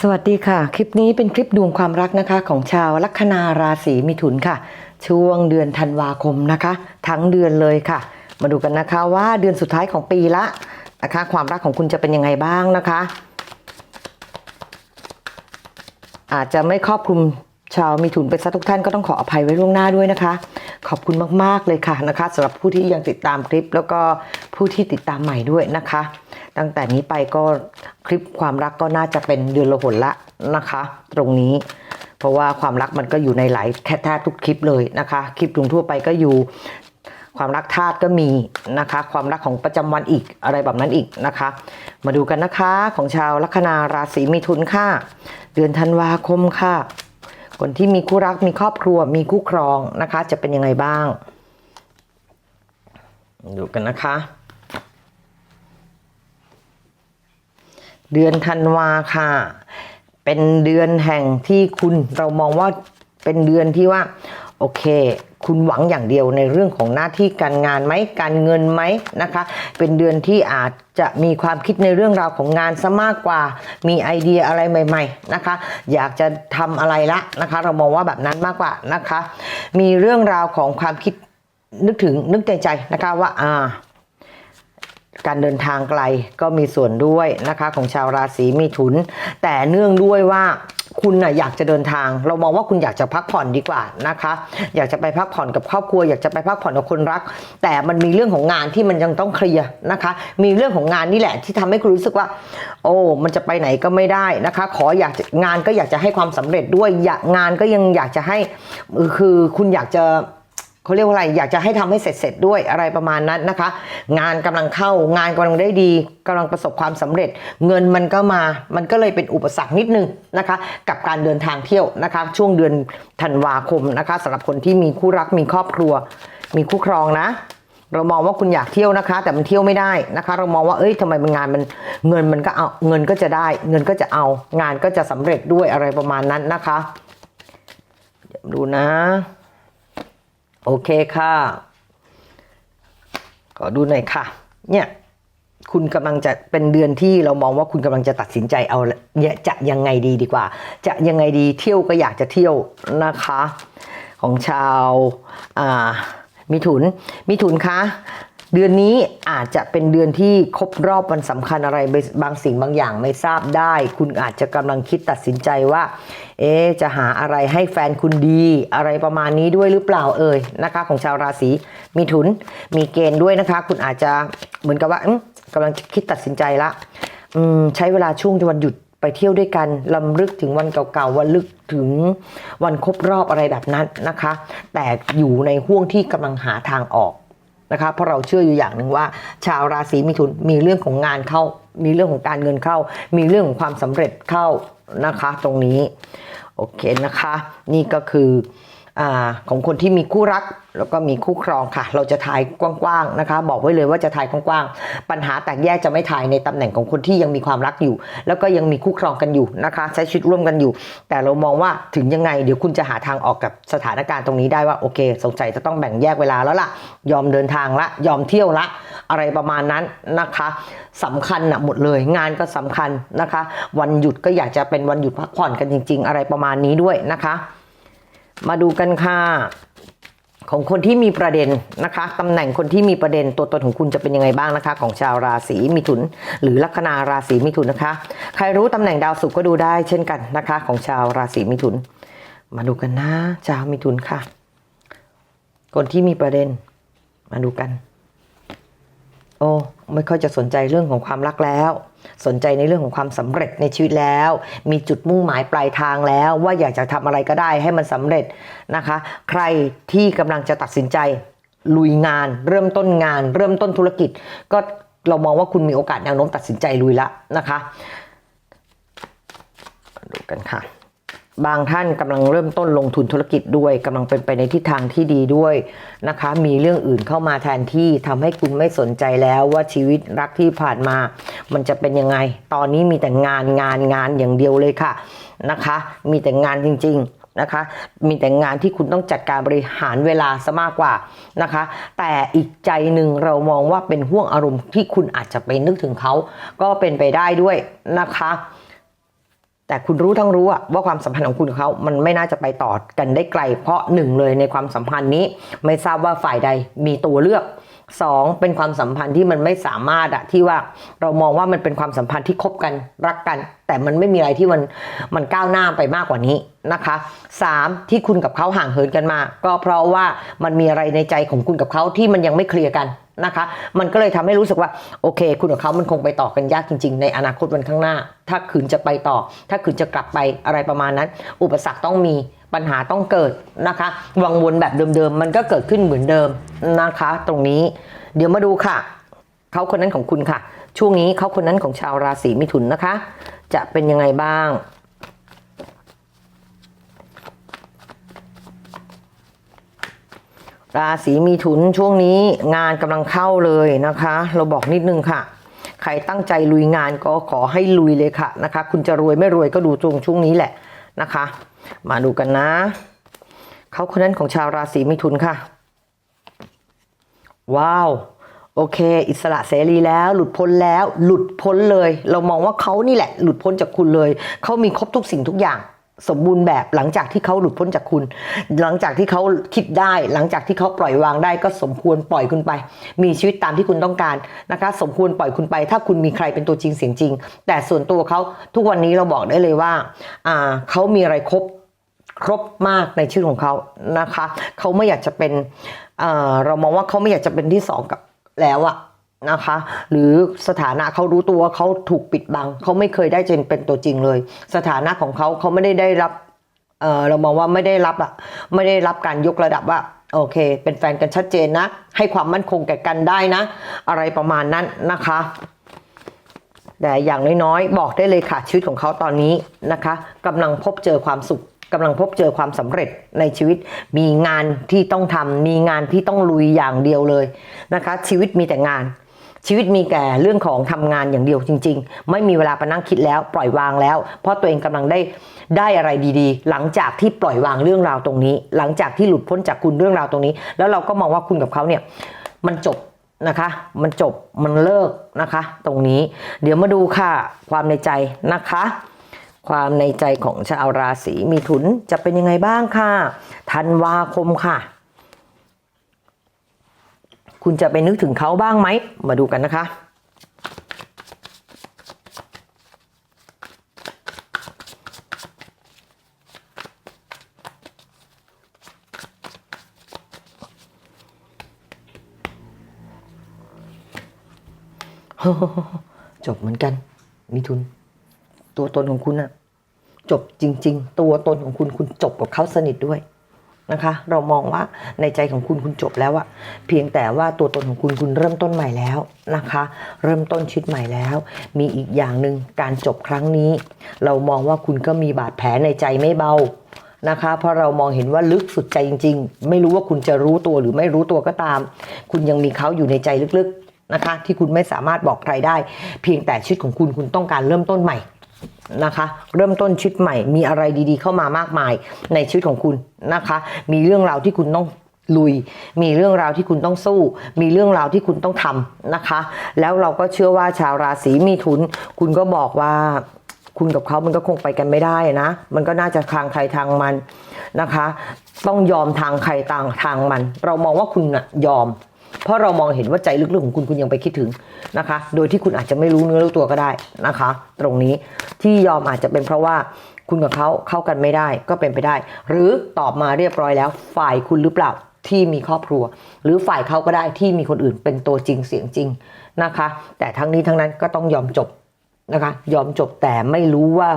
สวัสดีค่ะ คลิปนี้เป็นคลิปดวงความรักนะคะ ของชาวลัคนาราศีมิถุนค่ะ ช่วงเดือนธันวาคมนะคะ ทั้งเดือนเลยค่ะ มาดูกันนะคะว่าเดือนสุดท้ายของปีละนะคะ ความรักของคุณจะเป็นยังไงบ้างนะคะ อาจจะไม่ครอบคลุมชาวมิถุนไปซะทุกท่านก็ต้องขออภัยไว้ล่วงหน้าด้วยนะคะ ขอบคุณมากๆเลยค่ะนะคะสำหรับผู้ที่ยังติดตามคลิป แล้วก็ผู้ที่ติดตามใหม่ด้วยนะคะ ตั้งแต่นี้ไปก็คลิปความรักก็น่าจะเป็นเดือนละหนละนะคะ ตรงนี้ เพราะว่าความรักมันก็อยู่ในหลายแค่แทบทุกคลิปเลยนะคะ คลิปดวงทั่วไปก็อยู่ความรักธาตุก็มีนะคะ ความรักของประจำวันอีกอะไรแบบนั้นอีกนะคะ มาดูกันนะคะของชาวลัคนาราศีมิถุนค่ะ เดือนธันวาคมค่ะ คนที่มีคู่รักมีครอบครัวมีคู่ครองนะคะ จะเป็นยังไงบ้าง ดูกันนะคะ เดือนธันวาค่ะ เป็นเดือนแห่งที่คุณเรามองว่าเป็นเดือนที่ว่า โอเค คุณหวังอย่างเดียวในเรื่องของหน้าที่การงานไหมการเงินไหมนะคะ เป็นเดือนที่อาจจะมีความคิดในเรื่องราวของงานซะมากกว่า มีไอเดียอะไรใหม่ ๆนะคะ อยากจะทำอะไรละนะคะ เรามองว่าแบบนั้นมากกว่านะคะ มีเรื่องราวของความคิดนึกถึงนึกในใจนะคะว่าอ่า การเดินทางไกลก็มีส่วนด้วยนะคะของชาวราศีมิถุน แต่เนื่องด้วยว่าคุณน่ะอยากจะเดินทาง เรามองว่าคุณอยากจะพักผ่อนดีกว่านะคะ อยากจะไปพักผ่อนกับครอบครัว อยากจะไปพักผ่อนกับคนรัก แต่มันมีเรื่องของงานที่มันยังต้องเคลียร์นะคะ มีเรื่องของงานนี่แหละที่ทำให้คุณรู้สึกว่า โอ้มันจะไปไหนก็ไม่ได้นะคะ ขออยากจะงานก็อยากจะให้ความสำเร็จด้วยงานก็ยังอยากจะให้คือคุณอยากจะ เขาเรียกว่าอะไรอยากจะให้ทำให้เสร็จๆด้วยอะไรประมาณนั้นนะคะ งานกำลังเข้างานกำลังได้ดีกำลังประสบความสำเร็จ เงินมันก็มา มันก็เลยเป็นอุปสรรคนิดนึงนะคะ กับการเดินทางเที่ยวนะคะ ช่วงเดือนธันวาคมนะคะสำหรับคนที่มีคู่รักมีครอบครัว มีคู่ครองนะ เรามองว่าคุณอยากเที่ยวนะคะ แต่มันเที่ยวไม่ได้นะคะ เรามองว่าเอ้ยทำไมมันงานมันเงินมันก็เอาเงินก็จะได้ เงินก็จะเอางานก็จะสำเร็จด้วยอะไรประมาณนั้นนะคะเดี๋ยวดูนะ โอเคค่ะ ขอดูหน่อยค่ะ เนี่ย คุณกำลังจะเป็นเดือนที่เรามองว่าคุณกำลังจะตัดสินใจเอาเนี่ยจะยังไงดีดีกว่า จะยังไงดีเที่ยวก็อยากจะเที่ยวนะคะ ของชาวอ่ามิถุนมิถุนคะ เดือนนี้อาจจะเป็นเดือนที่ครบรอบวันสำคัญอะไรบางสิ่งบางอย่างไม่ทราบได้ คุณอาจจะกำลังคิดตัดสินใจว่า เอ๊จะหาอะไรให้แฟนคุณดี อะไรประมาณนี้ด้วยหรือเปล่าเอ่ยนะคะ ของชาวราศีมิถุนมีเกณฑ์ด้วยนะคะ คุณอาจจะเหมือนกับว่ากำลังคิดตัดสินใจละอืมใช้เวลาช่วงวันหยุดไปเที่ยวด้วยกันลำลึกถึงวันเก่าๆวันลึกถึงวันครบรอบอะไรแบบนั้นนะคะ แต่อยู่ในห่วงที่กำลังหาทางออก นะคะเพราะเราเชื่ออยู่อย่างหนึ่งว่า ชาวราศีมิถุนมีเรื่องของงานเข้า มีเรื่องของการเงินเข้า มีเรื่องของความสำเร็จเข้านะคะ ตรงนี้โอเคนะคะ นี่ก็คือ อของคนที่มีคู่รักแล้วก็มีคู่ครองค่ะ เราจะทายกว้างๆนะคะ บอกไว้เลยว่าจะทายกว้างๆ ปัญหาแตกแยกจะไม่ทายในตำแหน่งของคนที่ยังมีความรักอยู่ แล้วก็ยังมีคู่ครองกันอยู่นะคะ ใช้ชีวิตร่วมกันอยู่ แต่เรามองว่าถึงยังไงเดี๋ยวคุณจะหาทางออกกับสถานการณ์ตรงนี้ได้ว่าโอเค สงสัยจะต้องแบ่งแยกเวลาแล้วล่ะ ยอมเดินทางละ ยอมเที่ยวละ อะไรประมาณนั้นนะคะสำคัญนะหมดเลย งานก็สำคัญนะคะ วันหยุดก็อยากจะเป็นวันหยุดพักผ่อนกันจริง ๆ อะไรประมาณนี้ด้วยนะคะ มาดูกันค่ะของคนที่มีประเด็นนะคะตำแหน่งคนที่มีประเด็นตัวตนของคุณจะเป็นยังไงบ้างนะคะ ของชาวราศีมิถุน หรือลัคนาราศีมิถุนนะคะ ใครรู้ตำแหน่งดาวศุกร์ก็ดูได้เช่นกันนะคะ ของชาวราศีมิถุน มาดูกันนะชาวมิถุนค่ะ คนที่มีประเด็น มาดูกัน โอ้ ไม่ค่อยจะสนใจเรื่องของความรักแล้ว สนใจในเรื่องของความสำเร็จในชีวิตแล้ว มีจุดมุ่งหมายปลายทางแล้ว ว่าอยากจะทำอะไรก็ได้ให้มันสำเร็จนะคะ ใครที่กำลังจะตัดสินใจลุยงาน เริ่มต้นงาน เริ่มต้นธุรกิจ ก็เรามองว่าคุณมีโอกาสแนวโน้มตัดสินใจลุยละนะคะดูกันค่ะ บางท่านกำลังเริ่มต้นลงทุนธุรกิจด้วยกำลังเป็นไปในทิศทางที่ดีด้วยนะคะ มีเรื่องอื่นเข้ามาแทนที่ทำให้คุณไม่สนใจแล้วว่าชีวิตรักที่ผ่านมา มันจะเป็นยังไง ตอนนี้มีแต่งานงานงานอย่างเดียวเลยค่ะนะคะ มีแต่งานจริง ๆนะคะ มีแต่งานที่คุณต้องจัดการบริหารเวลาซะมากกว่านะคะ แต่อีกใจหนึ่งเรามองว่าเป็นห่วงอารมณ์ที่คุณอาจจะไปนึกถึงเขาก็เป็นไปได้ด้วยนะคะ แต่คุณรู้ทั้งรู้อะว่าความสัมพันธ์ของคุณกับเขา มันไม่น่าจะไปต่อกันได้ไกล เพราะหนึ่งเลยในความสัมพันธ์นี้ ไม่ทราบว่าฝ่ายใดมีตัวเลือกสองเป็นความสัมพันธ์ที่มันไม่สามารถอะที่ว่าเรามองว่ามันเป็นความสัมพันธ์ที่คบกันรักกัน แต่มันไม่มีอะไรที่มันมันก้าวหน้าไปมากกว่านี้นะคะสามที่คุณกับเขาห่างเหินกันมา ก็เพราะว่ามันมีอะไรในใจของคุณกับเขาที่มันยังไม่เคลียร์กัน นะคะ มันก็เลยทำให้รู้สึกว่าโอเค คุณกับเขามันคงไปต่อกันยากจริง ๆ ในอนาคตวันข้างหน้า ถ้าขืนจะไปต่อ ถ้าขืนจะกลับไปอะไรประมาณนั้น อุปสรรคต้องมีปัญหาต้องเกิดนะคะ วังวนแบบเดิมๆ มันก็เกิดขึ้นเหมือนเดิมนะคะ ตรงนี้ เดี๋ยวมาดูค่ะ เขาคนนั้นของคุณค่ะ ช่วงนี้เขาคนนั้นของชาวราศีมิถุนนะคะ จะเป็นยังไงบ้าง ราศีมีถุนช่วงนี้งานกำลังเข้าเลยนะคะ เราบอกนิดนึงค่ะ ใครตั้งใจลุยงานก็ขอให้ลุยเลยค่ะนะคะ คุณจะรวยไม่รวยก็ดูตรงช่วงนี้แหละนะคะ มาดูกันนะ เขาคนนั้นของชาวราศีมิถุนค่ะ ว้าวโอเค อิสระเสรีแล้วหลุดพ้นแล้วหลุดพ้นเลย เรามองว่าเขานี่แหละ หลุดพ้นจากคุณเลย เขามีครบทุกสิ่งทุกอย่าง สมบูรณ์แบบหลังจากที่เขาหลุดพ้นจากคุณ หลังจากที่เขาคิดได้ หลังจากที่เขาปล่อยวางได้ก็สมควรปล่อยคุณไป มีชีวิตตามที่คุณต้องการนะคะ สมควรปล่อยคุณไป ถ้าคุณมีใครเป็นตัวจริงเสียงจริง แต่ส่วนตัวเขาทุกวันนี้เราบอกได้เลยว่าอ่าเขามีอะไรครบครบมากในชื่อของเขานะคะเขาไม่อยากจะเป็นเอ่อเรามองว่าเขาไม่อยากจะเป็นที่สองกับแล้วอะ นะคะ หรือสถานะเขารู้ตัวว่าเขาถูกปิดบังเขาไม่เคยได้เจนเป็นตัวจริงเลย สถานะของเขาเขาไม่ได้ได้รับเออเรามองว่าไม่ได้รับอะไม่ได้รับการยกระดับว่าโอเค เป็นแฟนกันชัดเจนนะ ให้ความมั่นคงแก่กันได้นะ อะไรประมาณนั้นนะคะ แต่อย่างน้อยๆ บอกได้เลยค่ะชีวิตของเขาตอนนี้นะคะกำลังพบเจอความสุขกำลังพบเจอความสำเร็จในชีวิต มีงานที่ต้องทำมีงานที่ต้องลุยอย่างเดียวเลยนะคะ ชีวิตมีแต่งาน ชีวิตมีแต่เรื่องของทำงานอย่างเดียวจริง ๆ ไม่มีเวลาไปนั่งคิดแล้วปล่อยวางแล้ว เพราะตัวเองกำลังได้ได้อะไรดีๆ หลังจากที่ปล่อยวางเรื่องราวตรงนี้ หลังจากที่หลุดพ้นจากคุณเรื่องราวตรงนี้ แล้วเราก็มองว่าคุณกับเขาเนี่ยมันจบนะคะ มันจบมันเลิกนะคะ ตรงนี้ เดี๋ยวมาดูค่ะความในใจนะคะ ความในใจของชาวราศีมีถุนจะเป็นยังไงบ้างค่ะธันวาคมค่ะ คุณจะไปนึกถึงเขาบ้างไหม มาดูกันนะคะ จบเหมือนกัน มีทุน ตัวตนของคุณอะจบจริง ๆ ตัวตนของคุณคุณจบกับเขาสนิทด้วย นะคะ เรามองว่าในใจของคุณคุณจบแล้วอะเพียงแต่ว่าตัวตนของคุณคุณเริ่มต้นใหม่แล้วนะคะ เริ่มต้นชีวิตใหม่แล้ว มีอีกอย่างหนึ่งการจบครั้งนี้ เรามองว่าคุณก็มีบาดแผลในใจไม่เบานะคะเพราะเรามองเห็นว่าลึกสุดใจจริง ๆ ไม่รู้ว่าคุณจะรู้ตัวหรือไม่รู้ตัวก็ตาม คุณยังมีเขาอยู่ในใจลึกๆนะคะ ที่คุณไม่สามารถบอกใครได้ เพียงแต่ชีวิตของคุณคุณต้องการเริ่มต้นใหม่ นะคะ เริ่มต้นชีวิตใหม่ มีอะไรดีๆ เข้ามามากมายในชีวิตของคุณนะคะ มีเรื่องราวที่คุณต้องลุย มีเรื่องราวที่คุณต้องสู้ มีเรื่องราวที่คุณต้องทำนะคะ แล้วเราก็เชื่อว่าชาวราศีมีถุน คุณก็บอกว่าคุณกับเขามันก็คงไปกันไม่ได้นะ มันก็น่าจะทางใครทางมันนะคะ ต้องยอมทางใครต่างทางมัน เรามองว่าคุณนะยอม เพราะเรามองเห็นว่าใจลึกๆของคุณคุณยังไปคิดถึงนะคะ โดยที่คุณอาจจะไม่รู้เนื้อรู้ตัวก็ได้นะคะ ตรงนี้ที่ยอมอาจจะเป็นเพราะว่าคุณกับเขาเข้ากันไม่ได้ก็เป็นไปได้ หรือตอบมาเรียบร้อยแล้ว ฝ่ายคุณหรือเปล่าที่มีครอบครัว หรือฝ่ายเขาก็ได้ที่มีคนอื่นเป็นตัวจริงเสียงจริงนะคะ แต่ทั้งนี้ทั้งนั้นก็ต้องยอมจบนะคะยอมจบแต่ไม่รู้ว่า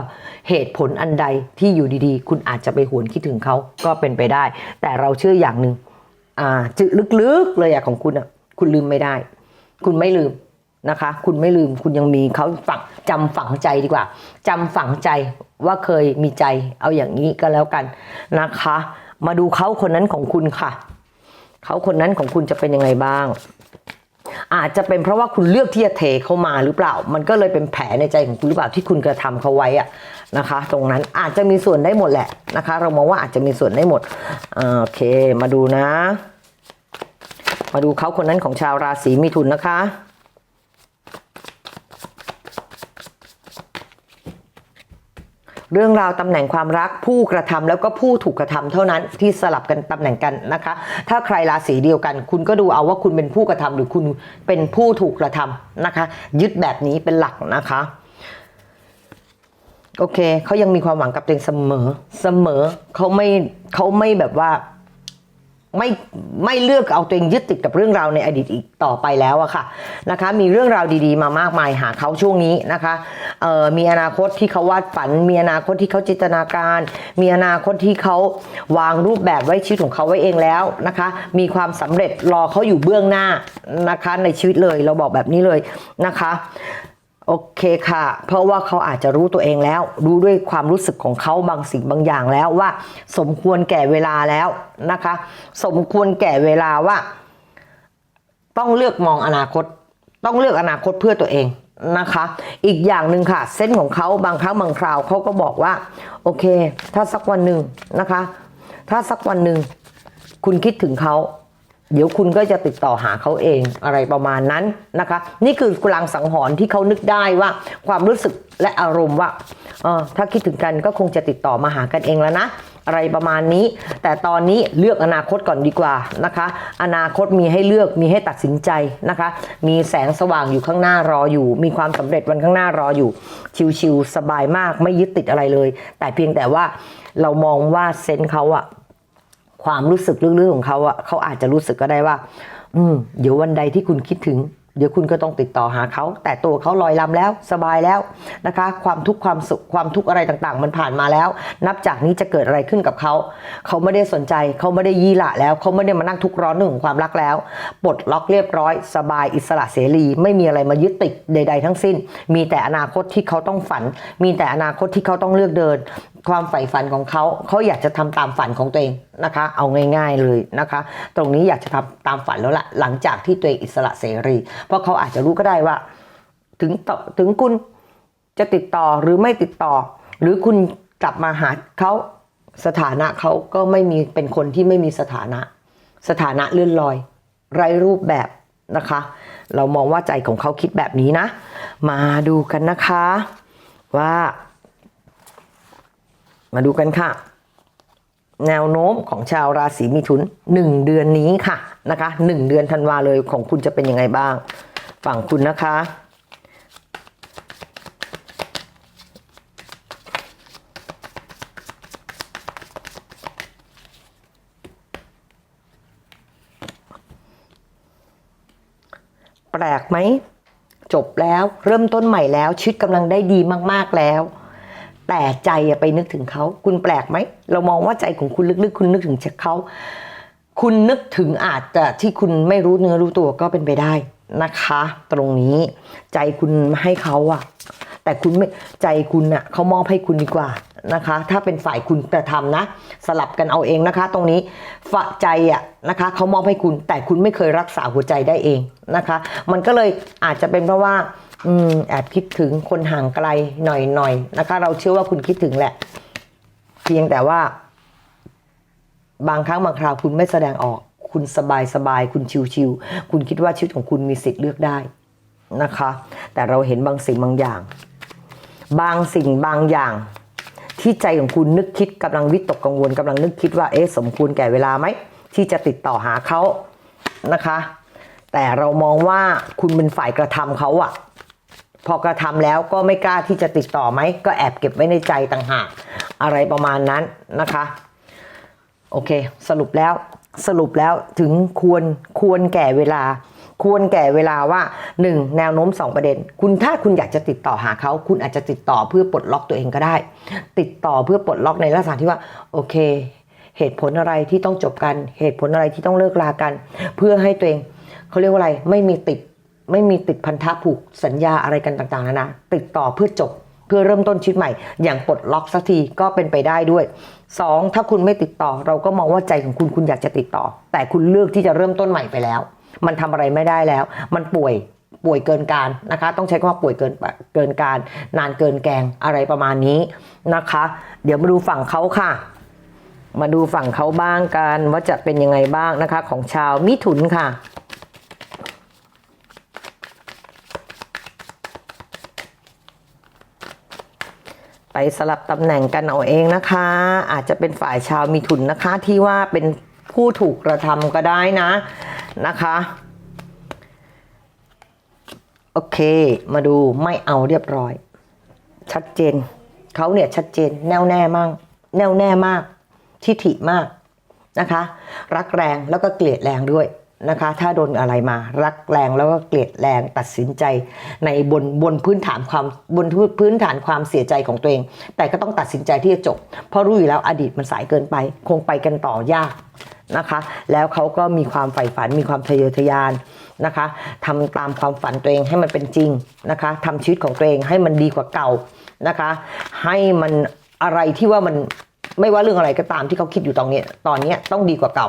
เหตุผลอันใดที่อยู่ดีๆ คุณอาจจะไปหวนคิดถึงเขาก็เป็นไปได้ แต่เราเชื่ออย่างหนึ่ง อ่าจึลึกๆเลยอะของคุณอะคุณลืมไม่ได้ คุณไม่ลืมนะคะ คุณไม่ลืมคุณยังมีเขาฝังจำฝังใจดีกว่าจำฝังใจว่าเคยมีใจ เอาอย่างนี้ก็แล้วกันนะคะ มาดูเขาคนนั้นของคุณค่ะเขาคนนั้นของคุณจะเป็นยังไงบ้าง อาจจะเป็นเพราะว่าคุณเลือกที่จะเทเข้ามาหรือเปล่า มันก็เลยเป็นแผลในใจของคุณหรือเปล่าที่คุณกระทำเขาไว้อะนะคะ ตรงนั้นอาจจะมีส่วนได้หมดแหละนะคะ เรามองว่าอาจจะมีส่วนได้หมดอโอเค มาดูนะ มาดูเขาคนนั้นของชาวราศีมิถุนนะคะ เรื่องราวตำแหน่งความรักผู้กระทำแล้วก็ผู้ถูกกระทำเท่านั้นที่สลับกันตำแหน่งกันนะคะ ถ้าใครราศีเดียวกัน คุณก็ดูเอาว่าคุณเป็นผู้กระทำหรือคุณเป็นผู้ถูกกระทำนะคะ ยึดแบบนี้เป็นหลักนะคะโอเคเขายังมีความหวังกับตัวเองเสมอเสมอเขาไม่เขาไม่แบบว่า ไม่ไม่เลือกเอาตัวเองยึดติดกับเรื่องราวในอดีตอีกต่อไปแล้วอะค่ะนะคะมีเรื่องราวดีๆ มามากมายหาเขาช่วงนี้นะคะเอ่อมีอนาคตที่เขาวาดฝัน มีอนาคตที่เขาจินตนาการ มีอนาคตที่เขาวางรูปแบบไว้ชีวิตของเขาไว้เองแล้วนะคะ มีความสำเร็จรอเขาอยู่เบื้องหน้านะคะในชีวิตเลยเราบอกแบบนี้เลยนะคะ โอเคค่ะ เพราะว่าเขาอาจจะรู้ตัวเองแล้ว รู้ด้วยความรู้สึกของเขาบางสิ่งบางอย่างแล้วว่า สมควรแก่เวลาแล้วนะคะ สมควรแก่เวลาว่า ต้องเลือกมองอนาคต ต้องเลือกอนาคตเพื่อตัวเองนะคะ อีกอย่างหนึ่งค่ะ เส้นของเขาบางครั้งบางคราวเขาก็บอกว่า โอเค ถ้าสักวันหนึ่งนะคะ ถ้าสักวันหนึ่งคุณคิดถึงเขา เดี๋ยวคุณก็จะติดต่อหาเขาเองอะไรประมาณนั้นนะคะ นี่คือกลางสังหรณ์ที่เขานึกได้ว่า ความรู้สึกและอารมณ์ว่าเออถ้าคิดถึงกันก็คงจะติดต่อมาหากันเองแล้วนะอะไรประมาณนี้ แต่ตอนนี้เลือกอนาคตก่อนดีกว่านะคะ อนาคตมีให้เลือกมีให้ตัดสินใจนะคะ มีแสงสว่างอยู่ข้างหน้ารออยู่ มีความสำเร็จวันข้างหน้ารออยู่ ชิวๆสบายมากไม่ยึดติดอะไรเลย แต่เพียงแต่ว่าเรามองว่าเซนเขาอะ ความรู้สึกลึกๆของเขาอะเขาอาจจะรู้สึกก็ได้ว่า อืม เดี๋ยววันใดที่คุณคิดถึง เดี๋ยวคุณก็ต้องติดต่อหาเขา แต่ตัวเขาลอยลำแล้วสบายแล้วนะคะ ความทุกข์ความสุขความทุกข์อะไรต่างๆ มันผ่านมาแล้ว นับจากนี้จะเกิดอะไรขึ้นกับเขา เขาไม่ได้สนใจ เขาไม่ได้ยี่หละแล้ว เขาไม่ได้มานั่งทุกข์ร้อนเรื่องของความรักแล้ว ปลดล็อกเรียบร้อย สบายอิสระเสรี ไม่มีอะไรมายึดติดใด ๆ ทั้งสิ้น มีแต่อนาคตที่เขาต้องฝัน มีแต่อนาคตที่เขาต้องเลือกเดิน ความใฝ่ฝันของเขาเขาอยากจะทำตามฝันของตัวเองนะคะ เอาง่าย ๆเลยนะคะ ตรงนี้อยากจะทำตามฝันแล้วละหลังจากที่ตัวเองอิสระเสรี เพราะเขาอาจจะรู้ก็ได้ว่า ถึงตถึงคุณจะติดต่อหรือไม่ติดต่อ หรือคุณกลับมาหาเขาสถานะเขาก็ไม่มีเป็นคนที่ไม่มีสถานะ สถานะเลื่อนลอย ไร้รูปแบบนะคะ เรามองว่าใจของเขาคิดแบบนี้นะ มาดูกันนะคะว่า มาดูกันค่ะ แนวโน้มของชาวราศีมิถุน 1 เดือนนี้ค่ะนะคะ 1 เดือนธันวาเลยของคุณจะเป็นยังไงบ้าง ฝั่งคุณนะคะแปลกไหม จบแล้วเริ่มต้นใหม่แล้วชีวิตกำลังได้ดีมาก ๆ แล้ว แต่ใจไปนึกถึงเขา คุณแปลกไหม เรามองว่าใจของคุณลึกๆ คุณนึกถึงเขา คุณนึกถึงอาจจะที่คุณไม่รู้เนื้อรู้ตัวก็เป็นไปได้นะคะ ตรงนี้ใจคุณให้เขาอะแต่คุณไม่ใจคุณอะเขามอบให้คุณดีกว่านะคะ ถ้าเป็นฝ่ายคุณกระทำนะ สลับกันเอาเองนะคะ ตรงนี้ฝ่าใจอะนะคะเขามอบให้คุณ แต่คุณไม่เคยรักษาหัวใจได้เองนะคะ มันก็เลยอาจจะเป็นเพราะว่า อืมแอบคิดถึงคนห่างไกลหน่อยๆน,นะคะ เราเชื่อว่าคุณคิดถึงแหละ เพียงแต่ว่า บางครั้งบางคราวคุณไม่แสดงออก คุณสบายสบายๆคุณชิวๆคุณคิดว่าชีวิตของคุณมีสิทธิ์เลือกได้นะคะ แต่เราเห็นบางสิ่งบางอย่าง บางสิ่งบางอย่าง ที่ใจของคุณนึกคิดกำลังวิตกกังวลกำลังนึกคิดว่าเอ๊ะสมควรแก่เวลาไหมที่จะติดต่อหาเขานะคะ แต่เรามองว่าคุณเป็นฝ่ายกระทำเขาอะ พอกระทำแล้วก็ไม่กล้าที่จะติดต่อไหม ก็แอบเก็บไว้ในใจต่างหาก อะไรประมาณนั้นนะคะ โอเค สรุปแล้วสรุปแล้วถึงควรควรแก่เวลา ควรแก่เวลาว่า 1. แนวโน้ม 2 ประเด็น คุณถ้าคุณอยากจะติดต่อหาเขา คุณอาจจะติดต่อเพื่อปลดล็อกตัวเองก็ได้ ติดต่อเพื่อปลดล็อกในลักษณะที่ว่า โอเค เหตุผลอะไรที่ต้องจบกัน เหตุผลอะไรที่ต้องเลิกลากัน เพื่อให้ตัวเองเขาเรียกว่าอะไรไม่มีติด ไม่มีติดพันธะผูกสัญญาอะไรกันต่างๆนะนะติดต่อเพื่อจบเพื่อเริ่มต้นชีวิตใหม่ อย่างปลดล็อกสักทีก็เป็นไปได้ด้วย 2. ถ้าคุณไม่ติดต่อ เราก็มองว่าใจของคุณคุณอยากจะติดต่อ แต่คุณเลือกที่จะเริ่มต้นใหม่ไปแล้ว มันทำอะไรไม่ได้แล้ว มันป่วยป่วยเกินการนะคะ ต้องใช้คำว่าป่วยเกินเกินการ นานเกินแกงอะไรประมาณนี้นะคะ เดี๋ยวมาดูฝั่งเขาค่ะ มาดูฝั่งเขาบ้างกันว่าจะเป็นยังไงบ้างนะคะ ของชาวมิถุนค่ะ ไปสลับตำแหน่งกันเอาเองนะคะ อาจจะเป็นฝ่ายชาวมีทุนนะคะ ที่ว่าเป็นผู้ถูกกระทำก็ได้นะนะคะโอเค มาดูไม่เอาเรียบร้อย ชัดเจน เขาเนี่ยชัดเจนแน่วแน่มาก แน่วแน่มาก ทิฐิมากนะคะ รักแรงแล้วก็เกลียดแรงด้วย นะคะ ถ้าโดนอะไรมารักแรงแล้วก็เกลียดแรงตัดสินใจในบนบนพื้นฐานความบนพื้นฐานความเสียใจของตัวเอง แต่ก็ต้องตัดสินใจที่จะจบ เพราะรู้อยู่แล้วอดีตมันสายเกินไป คงไปกันต่อยากนะคะ แล้วเขาก็มีความใฝ่ฝันมีความทะเยอทะยานนะคะทำตามความฝันตัวเองให้มันเป็นจริงนะคะทำชีวิตของตัวเองให้มันดีกว่าเก่านะคะ ให้มันอะไรที่ว่ามันไม่ว่าเรื่องอะไรก็ตามที่เขาคิดอยู่ตอนนี้ตอนนี้ต้องดีกว่าเก่า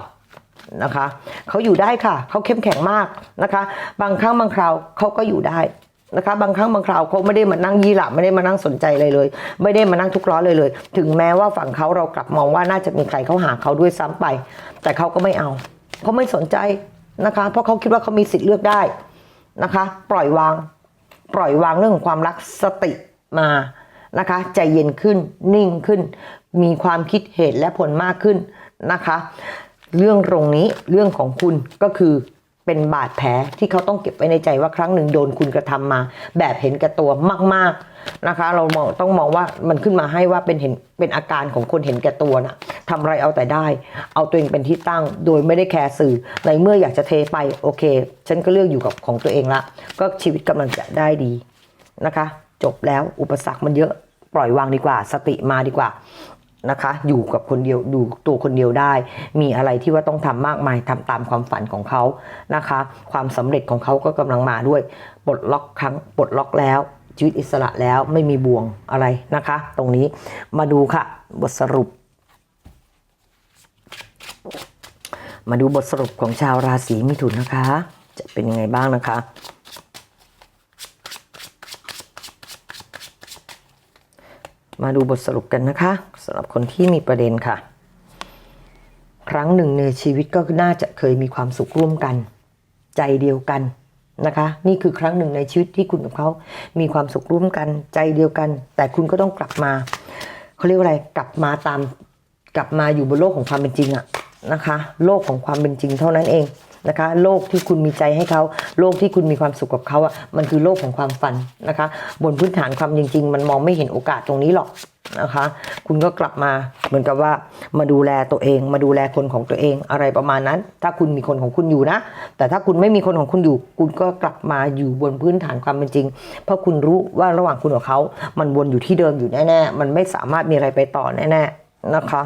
นะคะเขาอยู่ได้ค่ะเขาเข้มแข็งมากนะคะ บางครั้งบางคราวเขาก็อยู่ได้นะคะบางครั้งบางคราวเขาไม่ได้มานั่งยี่หลับไม่ได้มานั่งสนใจเลยเลย ไม่ได้มานั่งทุกข์ร้อนเลยเลย ถึงแม้ว่าฝั่งเขาเรากลับมองว่าน่าจะมีใครเขาหาเขาด้วยซ้ำไป แต่เขาก็ไม่เอาเขาไม่สนใจนะคะ เพราะเขาคิดว่าเขามีสิทธิ์เลือกได้นะคะ ปล่อยวาง ปล่อยวางเรื่องของความรักสติมานะคะ ใจเย็นขึ้นนิ่งขึ้น มีความคิดเหตุและผลมากขึ้นนะคะ เรื่องตรงนี้เรื่องของคุณก็คือเป็นบาดแผลที่เขาต้องเก็บไว้ในใจว่าครั้งหนึ่งโดนคุณกระทำมา แบบเห็นแก่ตัวมาก ๆนะคะ เรามองต้องมองว่ามันขึ้นมาให้ว่าเป็นเห็นเป็นอาการของคนเห็นแก่ตัวนะทำอะไรเอาแต่ได้ เอาตัวเองเป็นที่ตั้ง โดยไม่ได้แคร์สื่อในเมื่ออยากจะเทไปโอเค ฉันก็เลือกอยู่กับของตัวเองละก็ชีวิตกำลังจะได้ดีนะคะ จบแล้วอุปสรรคมันเยอะปล่อยวางดีกว่า สติมาดีกว่า นะคะ อยู่กับคนเดียวดูตัวคนเดียวได้ มีอะไรที่ว่าต้องทำมากมายทำตามความฝันของเขานะคะ ความสำเร็จของเขาก็กำลังมาด้วยปลดล็อกครั้งปลดล็อกแล้วชีวิตอิสระแล้วไม่มีบ่วงอะไรนะคะ ตรงนี้มาดูค่ะ บทสรุป มาดูบทสรุปของชาวราศีมิถุนนะคะ จะเป็นยังไงบ้างนะคะ มาดูบทสรุปกันนะคะสำหรับคนที่มีประเด็นค่ะ ครั้งหนึ่งในชีวิตก็น่าจะเคยมีความสุขร่วมกัน ใจเดียวกันนะคะ นี่คือครั้งหนึ่งในชีวิตที่คุณกับเขามีความสุขร่วมกัน ใจเดียวกัน แต่คุณก็ต้องกลับมาเขาเรียกว่าอะไรกลับมาตาม กลับมาอยู่บนโลกของความเป็นจริงอะนะคะ โลกของความเป็นจริงเท่านั้นเอง นะคะโลกที่คุณมีใจให้เขาโลกที่คุณมีความสุขกับเขาอะมันคือโลกของความฝันนะคะ บนพื้นฐานความจริง ๆ มันมองไม่เห็นโอกาสตรงนี้หรอกนะคะ คุณก็กลับมาเหมือนกับว่ามาดูแลตัวเอง มาดูแลคนของตัวเองอะไรประมาณนั้น ถ้าคุณมีคนของคุณอยู่นะ แต่ถ้าคุณไม่มีคนของคุณอยู่ คุณก็กลับมาอยู่บนพื้นฐานความเป็นจริง เพราะคุณรู้ว่าระหว่างคุณกับเขา มันวนอยู่ที่เดิมอยู่แน่ๆ มันไม่สามารถมีอะไรไปต่อแน่ๆนะคะ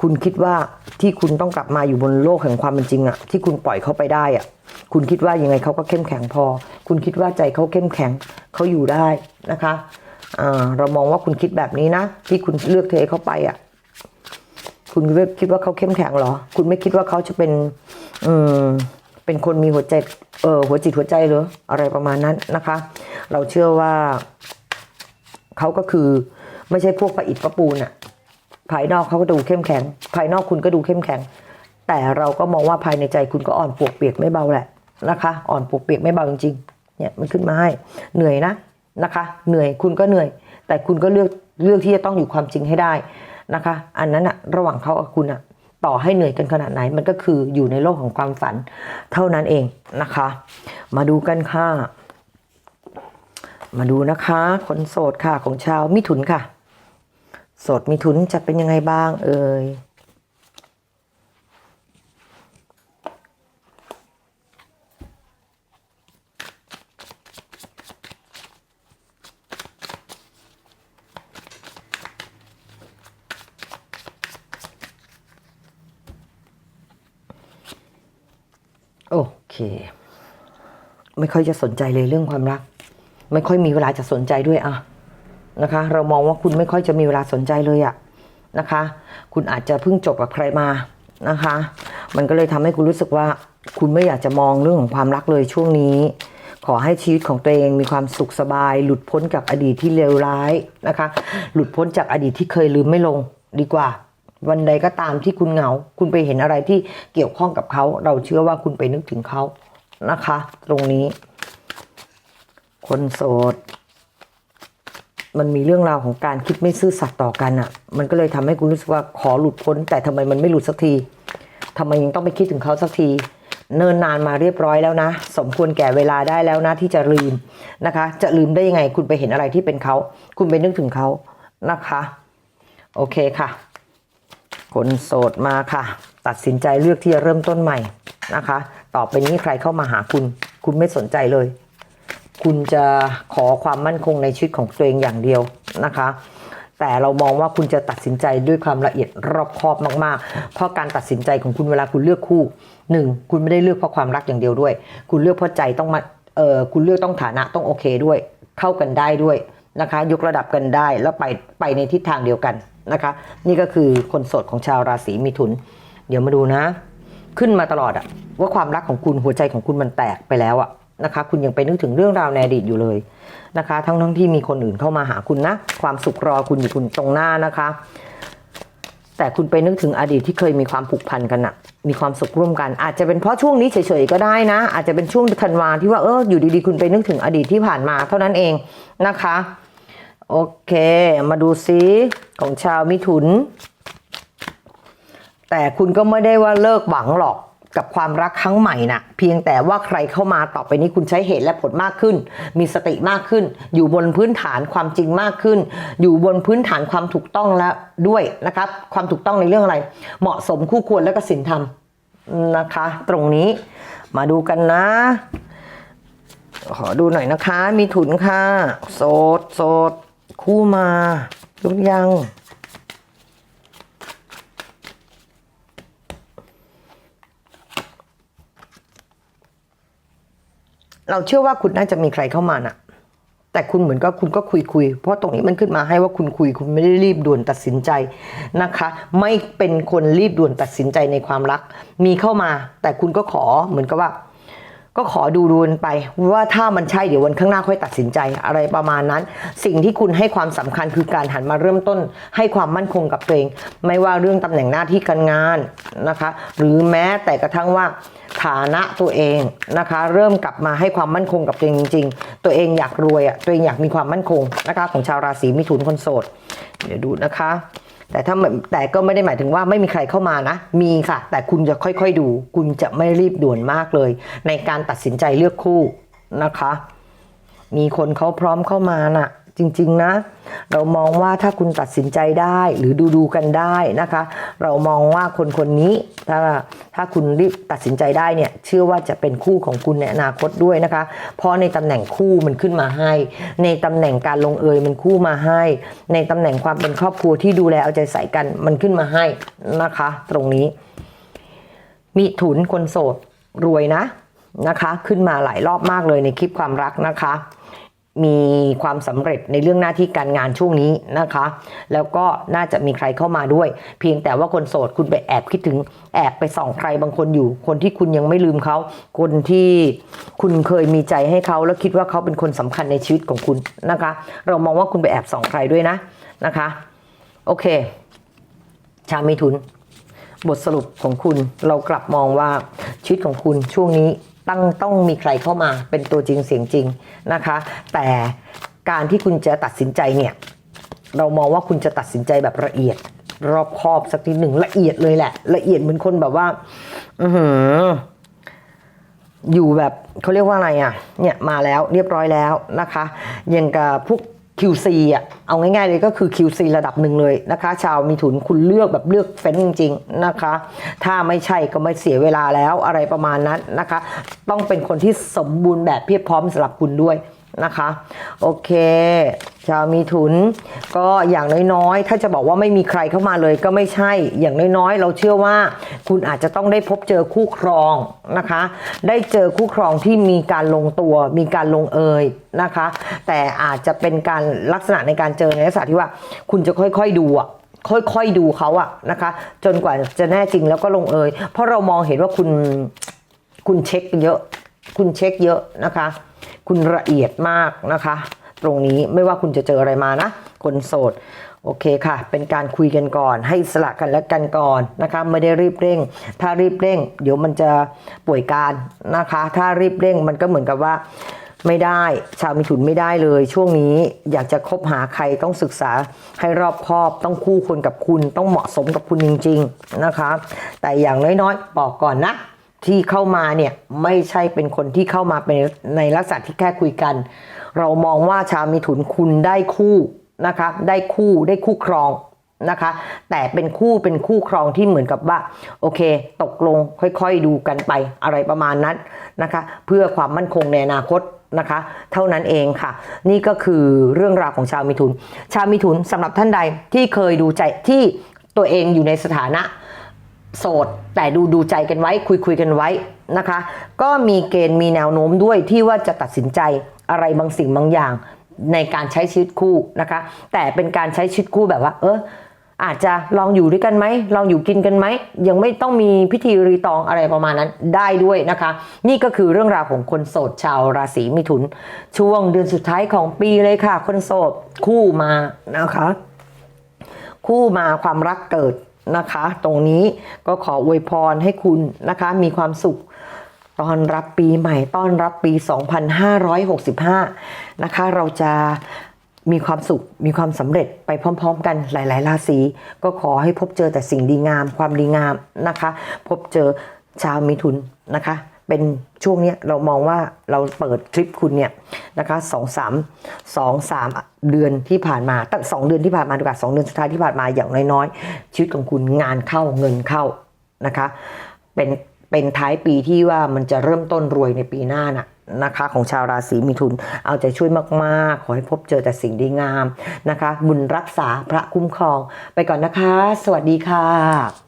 คุณคิดว่าที่คุณต้องกลับมาอยู่บนโลกแห่งความเป็นจริงอะที่คุณปล่อยเขาไปได้อะคุณคิดว่ายังไงเขาก็เข้มแข็งพอ คุณคิดว่าใจเขาเข้มแข็งเขาอยู่ได้นะคะเรามองว่าคุณคิดแบบนี้นะ ที่คุณเลือกเทเขาไปอะคุณเลือกคิดว่าเขาเข้มแข็งเหรอ คุณไม่คิดว่าเขาจะเป็นอืมเป็นคนมีหัวใจเออหัวจิตหัวใจหรืออะไรประมาณนั้นนะคะ เราเชื่อว่าเขาก็คือไม่ใช่พวกประอิดประปูนอะ ภายนอกเขาก็ดูเข้มแข็ง ภายนอกคุณก็ดูเข้มแข็ง แต่เราก็มองว่าภายในใจคุณก็อ่อนปวกเปียกไม่เบาแหละนะคะ อ่อนปวกเปียกไม่เบาจริงๆเนี่ยมันขึ้นมาให้เหนื่อยนะนะคะ เหนื่อยคุณก็เหนื่อย แต่คุณก็เลือกเลือกที่จะต้องอยู่ความจริงให้ได้นะคะ อันนั้นอะระหว่างเขากับคุณอะต่อให้เหนื่อยกันขนาดไหนมันก็คืออยู่ในโลกของความฝัน เท่านั้นเองนะคะ มาดูกันค่ะ มาดูนะคะคนโสดค่ะของชาวมิถุนค่ะ สดมิถุนจะเป็นยังไงบ้างเอ่ยโอเค ไม่ค่อยจะสนใจเลยเรื่องความรัก ไม่ค่อยมีเวลาจะสนใจด้วยอะ นะคะ เรามองว่าคุณไม่ค่อยจะมีเวลาสนใจเลยอะนะคะ คุณอาจจะเพิ่งจบกับใครมานะคะ มันก็เลยทำให้คุณรู้สึกว่า คุณไม่อยากจะมองเรื่องของความรักเลยช่วงนี้ ขอให้ชีวิตของตัวเองมีความสุขสบาย หลุดพ้นจากอดีตที่เลวร้ายนะคะ หลุดพ้นจากอดีตที่เคยลืมไม่ลงดีกว่า วันใดก็ตามที่คุณเหงา คุณไปเห็นอะไรที่เกี่ยวข้องกับเขา เราเชื่อว่าคุณไปนึกถึงเขานะคะ ตรงนี้ คนโสด มันมีเรื่องราวของการคิดไม่ซื่อสัตย์ต่อกันอะ่ะ มันก็เลยทำให้คุณรู้สึกว่าขอหลุดพ้น แต่ทำไมมันไม่หลุดสักทีทำไมยังต้องไปคิดถึงเขาสักที เนิ่นนานมาเรียบร้อยแล้วนะ สมควรแก่เวลาได้แล้วนะที่จะลืมนะคะ จะลืมได้ยังไง คุณไปเห็นอะไรที่เป็นเขา คุณไปนึกถึงเขานะคะ โอเคค่ะ คนโสดมาค่ะ ตัดสินใจเลือกที่จะเริ่มต้นใหม่นะคะ ต่อไปนี้ใครเข้ามาหาคุณ คุณไม่สนใจเลย คุณจะขอความมั่นคงในชีวิตของตัวเองอย่างเดียวนะคะ แต่เรามองว่าคุณจะตัดสินใจด้วยความละเอียดรอบคอบมากๆ เพราะการตัดสินใจของคุณเวลาคุณเลือกคู่หนึ่งคุณไม่ได้เลือกเพราะความรักอย่างเดียวด้วย คุณเลือกเพราะใจต้องมาเออคุณเลือกต้องฐานะต้องโอเคด้วย เข้ากันได้ด้วยนะคะ ยกระดับกันได้แล้วไปไปในทิศทางเดียวกันนะคะ นี่ก็คือคนโสดของชาวราศีมิถุน เดี๋ยวมาดูนะ ขึ้นมาตลอดอะว่าความรักของคุณหัวใจของคุณมันแตกไปแล้วอะ นะคะ คุณยังไปนึกถึงเรื่องราวในอดีตอยู่เลยนะคะ ทั้งทั้งที่มีคนอื่นเข้ามาหาคุณนะ ความสุขรอคุณอยู่คุณตรงหน้านะคะ แต่คุณไปนึกถึงอดีตที่เคยมีความผูกพันกันอะมีความสุขร่วมกัน อาจจะเป็นเพราะช่วงนี้เฉยๆก็ได้นะ อาจจะเป็นช่วงธันวาที่ว่าเอออยู่ดีๆ คุณไปนึกถึงอดีตที่ผ่านมาเท่านั้นเองนะคะโอเค มาดูซิของชาวมิถุน แต่คุณก็ไม่ได้ว่าเลิกหวังหรอก กับความรักครั้งใหม่นะเพียงแต่ว่าใครเข้ามาต่อไปนี้คุณใช้เหตุและผลมากขึ้น มีสติมากขึ้น อยู่บนพื้นฐานความจริงมากขึ้น อยู่บนพื้นฐานความถูกต้องแล้วด้วยนะครับ ความถูกต้องในเรื่องอะไร เหมาะสมคู่ควรและก็ศีลธรรมนะคะ ตรงนี้มาดูกันนะ ขอดูหน่อยนะคะ มีถุนค่ะ โสดโสดคู่มายุกยัง เราเชื่อว่าคุณน่าจะมีใครเข้ามาน่ะ แต่คุณเหมือนก็คุณก็คุยคุย เพราะตรงนี้มันขึ้นมาให้ว่าคุณคุยคุณไม่ได้รีบด่วนตัดสินใจนะคะ ไม่เป็นคนรีบด่วนตัดสินใจในความรัก มีเข้ามา แต่คุณก็ขอเหมือนกับว่า ก็ขอดูดูกันไป ว่าถ้ามันใช่เดี๋ยววันข้างหน้าค่อยตัดสินใจอะไรประมาณนั้น สิ่งที่คุณให้ความสำคัญคือการหันมาเริ่มต้น ให้ความมั่นคงกับตัวเอง ไม่ว่าเรื่องตำแหน่งหน้าที่การงานนะคะ หรือแม้แต่กระทั่งว่าฐานะตัวเองนะคะ เริ่มกลับมาให้ความมั่นคงกับตัวเองจริง ๆ ตัวเองอยากรวยอะตัวเองอยากมีความมั่นคงนะคะ ของชาวราศีมิถุนคนโสดเดี๋ยวดูนะคะ แต่ถ้าแต่ก็ไม่ได้หมายถึงว่าไม่มีใครเข้ามานะ มีค่ะ แต่คุณจะค่อยๆดู คุณจะไม่รีบด่วนมากเลย ในการตัดสินใจเลือกคู่นะคะ มีคนเขาพร้อมเข้ามาน่ะ จริงๆนะ เรามองว่าถ้าคุณตัดสินใจได้หรือดูดูกันได้นะคะ เรามองว่าคนคนนี้ถ้าถ้าคุณรีบตัดสินใจได้เนี่ยเชื่อว่าจะเป็นคู่ของคุณในอนาคตด้วยนะคะ เพราะในตำแหน่งคู่มันขึ้นมาให้ ในตำแหน่งการลงเอยมันคู่มาให้ ในตำแหน่งความเป็นครอบครัวที่ดูแลเอาใจใส่กันมันขึ้นมาให้นะคะ ตรงนี้มีถุนคนโสดรวยนะนะคะ ขึ้นมาหลายรอบมากเลยในคลิปความรักนะคะ มีความสำเร็จในเรื่องหน้าที่การงานช่วงนี้นะคะ แล้วก็น่าจะมีใครเข้ามาด้วย เพียงแต่ว่าคนโสดคุณไปแอบคิดถึงแอบไปส่องใครบางคนอยู่ คนที่คุณยังไม่ลืมเขา คนที่คุณเคยมีใจให้เขาแล้วคิดว่าเขาเป็นคนสำคัญในชีวิตของคุณนะคะ เรามองว่าคุณไปแอบส่องใครด้วยนะนะคะ โอเค ชามีทุน บทสรุปของคุณเรากลับมองว่าชีวิตของคุณช่วงนี้ ตั้งต้องมีใครเข้ามาเป็นตัวจริงเสียงจริงนะคะ แต่การที่คุณจะตัดสินใจเนี่ยเรามองว่าคุณจะตัดสินใจแบบละเอียด รอบคอบสักทีหนึ่งละเอียดเลยแหละ ละเอียดเหมือนคนแบบว่า อือหืออยู่แบบเขาเรียกว่าอะไรอะ เนี่ยมาแล้วเรียบร้อยแล้วนะคะอย่างกับพวก QC อะเอาง่ายๆเลยก็คือ QC ระดับหนึ่งเลยนะคะ ชาวมีถุนคุณเลือกแบบเลือกเฟ้นจริงๆนะคะ ถ้าไม่ใช่ก็ไม่เสียเวลาแล้วอะไรประมาณนั้นนะคะ ต้องเป็นคนที่สมบูรณ์แบบเพียบพร้อมสำหรับคุณด้วย นะคะ โอเค ชาวมีถุน ก็อย่างน้อยๆ ถ้าจะบอกว่าไม่มีใครเข้ามาเลยก็ไม่ใช่อย่างน้อยๆ เราเชื่อว่าคุณอาจจะต้องได้พบเจอคู่ครองนะคะ ได้เจอคู่ครองที่มีการลงตัวมีการลงเอยนะคะ แต่อาจจะเป็นการลักษณะในการเจอในลักษณะที่ว่า คุณจะค่อยๆดูอะค่อยๆดูเขาอะนะคะ จนกว่าจะแน่จริงแล้วก็ลงเอย เพราะเรามองเห็นว่าคุณคุณเช็คเยอะ คุณเช็คเยอะนะคะ คุณละเอียดมากนะคะ ตรงนี้ไม่ว่าคุณจะเจออะไรมานะ คนโสดโอเคค่ะ เป็นการคุยกันก่อน ให้สละกันและกันก่อนนะคะ ไม่ได้รีบเร่ง ถ้ารีบเร่ง เดี๋ยวมันจะป่วยการนะคะ ถ้ารีบเร่งมันก็เหมือนกับว่าไม่ได้ ชาวมิถุนไม่ได้เลย ช่วงนี้อยากจะคบหาใครต้องศึกษาให้รอบคอบ ต้องคู่ควรกับคุณ ต้องเหมาะสมกับคุณจริง ๆนะคะ แต่อย่างน้อยๆ บอกก่อนนะ ที่เข้ามาเนี่ยไม่ใช่เป็นคนที่เข้ามาเป็นในลักษณะที่แค่คุยกัน เรามองว่าชาวมิถุนคุณได้คู่นะคะได้คู่ได้คู่ครองนะคะแต่เป็นคู่เป็นคู่ครองที่เหมือนกับว่าโอเค ตกลงค่อยๆดูกันไปอะไรประมาณนั้นนะคะเพื่อความมั่นคงในอนาคตนะคะเท่านั้นเองค่ะ นี่ก็คือเรื่องราวของชาวมิถุน ชาวมิถุนสำหรับท่านใดที่เคยดูใจที่ตัวเองอยู่ในสถานะ โสดแต่ดูดูใจกันไว้คุยคุยกันไว้นะคะ ก็มีเกณฑ์มีแนวโน้มด้วยที่ว่าจะตัดสินใจอะไรบางสิ่งบางอย่างในการใช้ชีวิตคู่นะคะ แต่เป็นการใช้ชีวิตคู่แบบว่า เอออาจจะลองอยู่ด้วยกันไหมลองอยู่กินกันไหมยังไม่ต้องมีพิธีรีตองอะไรประมาณนั้นได้ด้วยนะคะ นี่ก็คือเรื่องราวของคนโสดชาวราศีมิถุน ช่วงเดือนสุดท้ายของปีเลยค่ะ คนโสดคู่มานะคะ คู่มาความรักเกิด นะคะ ตรงนี้ก็ขออวยพรให้คุณนะคะ มีความสุขตอนรับปีใหม่ต้อนรับปี 2565 นะคะ เราจะมีความสุขมีความสำเร็จไปพร้อม ๆ กันหลาย ๆ ราศีก็ขอให้พบเจอแต่สิ่งดีงาม ความดีงามนะคะ พบเจอชาวมิถุนนะคะ เป็นช่วงนี้เรามองว่าเราเปิดทริปคุณเนี่ยนะคะสองสามสองสามเดือนที่ผ่านมาตั้งสองเดือนที่ผ่านมาดีกว่าสองเดือนสุดท้ายที่ผ่านมาอย่างน้อยๆชีวิตของคุณงานเข้าเงินเข้านะคะเป็นเป็นท้ายปีที่ว่ามันจะเริ่มต้นรวยในปีหน้าน่ะนะคะของชาวราศีมิถุน เอาใจช่วยมากๆ ขอให้พบเจอแต่สิ่งดีงามนะคะ บุญรักษาพระคุ้มครอง ไปก่อนนะคะ สวัสดีค่ะ